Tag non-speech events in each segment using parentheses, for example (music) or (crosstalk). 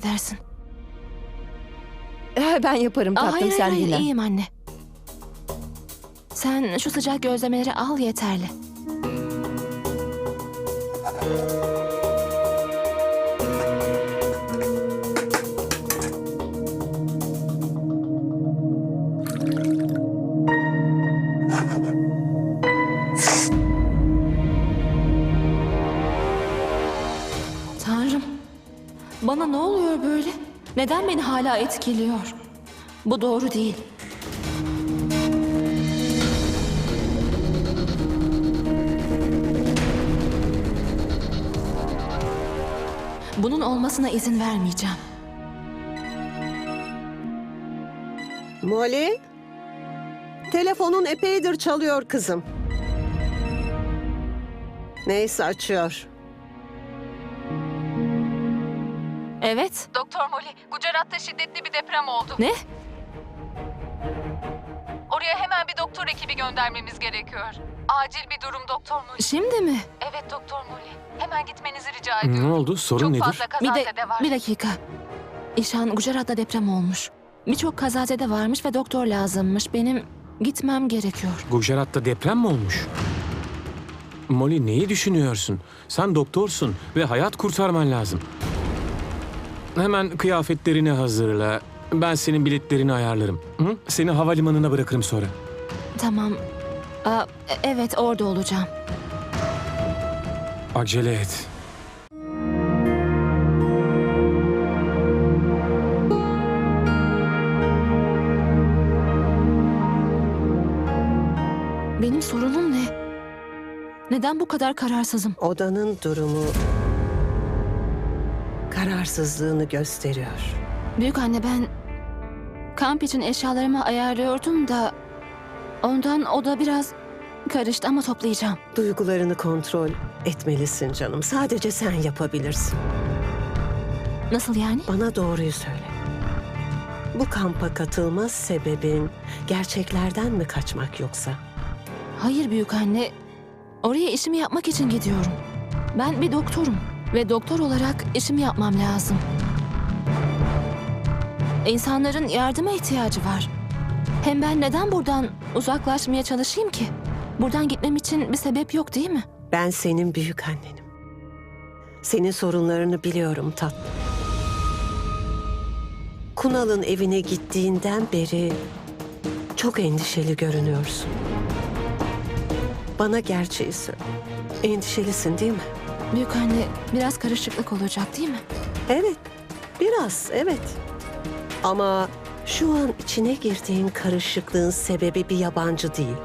edersin? Eh, Ben yaparım Aa, tatlım hayır sen hayır, hayır dinlen. iyiyim anne. Sen şu sıcak gözlemeleri al yeterli. Bana ne oluyor böyle? Neden beni hala etkiliyor? Bu doğru değil. Bunun olmasına izin vermeyeceğim. Molly? Telefonun epeydir çalıyor kızım. Neyse açıyor. Evet. Doktor Molly, Gujarat'ta şiddetli bir deprem oldu. Ne? Oraya hemen bir doktor ekibi göndermemiz gerekiyor. Acil bir durum Doktor Molly. Şimdi mi? Evet Doktor Molly. Hemen gitmenizi rica Ne ediyorum. oldu? Sorun Çok nedir? fazla Bir de kazazede var. bir dakika. İşan Gujarat'ta deprem olmuş. Birçok kazazede varmış ve doktor lazımmış. Benim gitmem gerekiyor. Gujarat'ta deprem mi olmuş? Molly neyi düşünüyorsun? Sen doktorsun ve hayat kurtarman lazım. Hemen kıyafetlerini hazırla. Ben senin biletlerini ayarlarım. Hı? Seni havalimanına bırakırım sonra. Tamam. Aa, e- evet orada olacağım. Acele et. Benim sorunum ne? Neden bu kadar kararsızım? Odanın durumu kararsızlığını gösteriyor. Büyük anne ben kamp için eşyalarımı ayarlıyordum da ondan o da biraz karıştı ama toplayacağım. Duygularını kontrol etmelisin canım. Sadece sen yapabilirsin. Nasıl yani? Bana doğruyu söyle. Bu kampa katılma sebebin gerçeklerden mi kaçmak yoksa? Hayır büyük anne. Oraya işimi yapmak için gidiyorum. Ben bir doktorum ve doktor olarak işimi yapmam lazım. İnsanların yardıma ihtiyacı var. Hem ben neden buradan uzaklaşmaya çalışayım ki? Buradan gitmem için bir sebep yok değil mi? Ben senin büyük annenim. Senin sorunlarını biliyorum tatlım. Kunal'ın evine gittiğinden beri çok endişeli görünüyorsun. Bana gerçeği söyle. Endişelisin değil mi? Büyük anne biraz karışıklık olacak değil mi? Evet, biraz evet. Ama şu an içine girdiğin karışıklığın sebebi bir yabancı değil.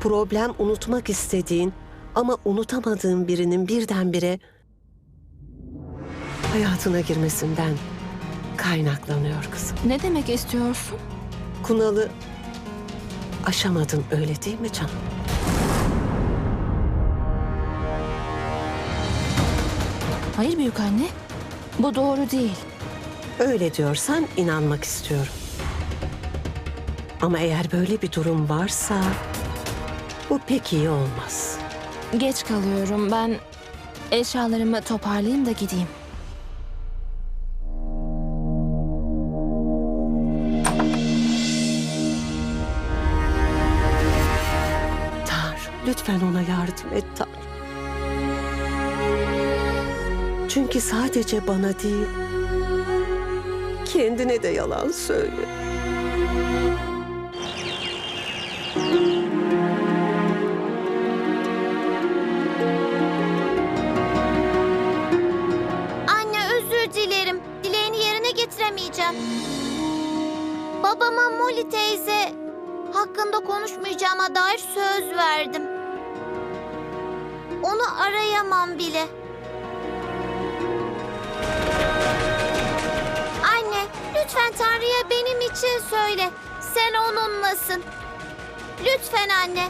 Problem unutmak istediğin ama unutamadığın birinin birdenbire hayatına girmesinden kaynaklanıyor kızım. Ne demek istiyorsun? Kunalı aşamadın öyle değil mi canım? Hayır büyük anne. Bu doğru değil. Öyle diyorsan inanmak istiyorum. Ama eğer böyle bir durum varsa bu pek iyi olmaz. Geç kalıyorum. Ben eşyalarımı toparlayayım da gideyim. Tanrım lütfen ona yardım et Tanrım. Çünkü sadece bana değil, kendine de yalan söyle. Anne özür dilerim. Dileğini yerine getiremeyeceğim. Babama Molly teyze hakkında konuşmayacağıma dair söz verdim. Onu arayamam bile. Lütfen Tanrı'ya benim için söyle. Sen onunlasın. Lütfen anne.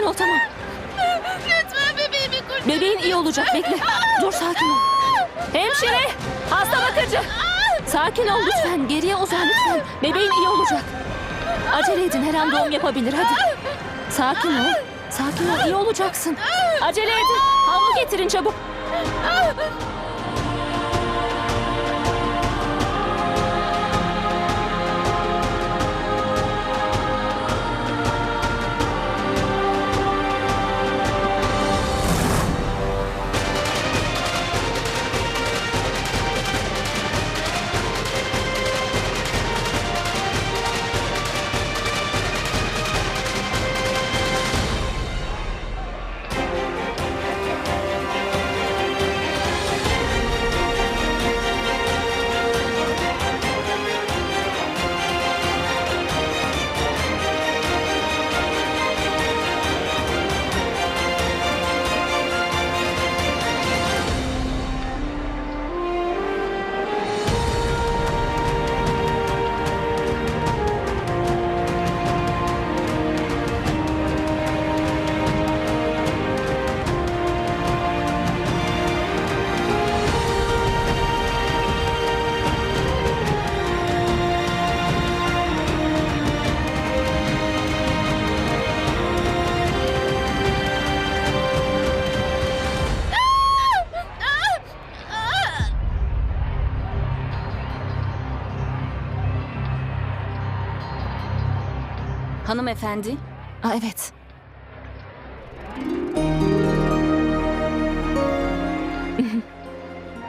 Sakin ol tamam. Lütfen bebeğimi kurtar. Bebeğin iyi olacak bekle. Dur sakin ol. Hemşire! Hasta bakıcı! Sakin ol lütfen. Geriye uzan lütfen. Bebeğin iyi olacak. Acele edin her an doğum yapabilir hadi. Sakin ol. Sakin ol iyi olacaksın. Acele edin. Havlu getirin çabuk. Hanımefendi, Aa, evet. (laughs)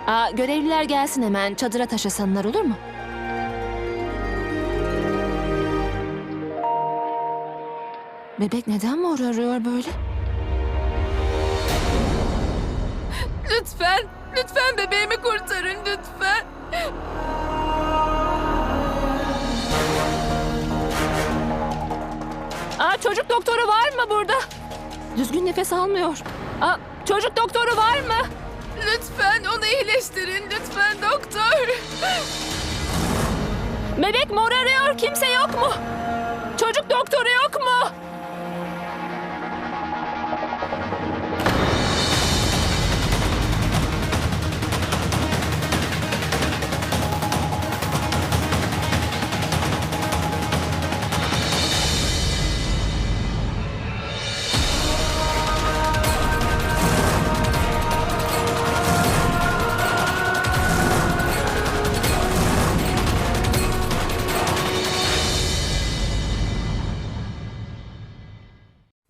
Aa, görevliler gelsin hemen çadıra taşısınlar olur mu? Bebek neden mor arıyor böyle? Lütfen, lütfen bebeğimi kurtarın lütfen. Aa, çocuk doktoru var mı burada? Düzgün nefes almıyor. Aa, çocuk doktoru var mı? Lütfen onu iyileştirin lütfen doktor. Bebek mor arıyor. Kimse yok mu? Çocuk doktoru yok mu?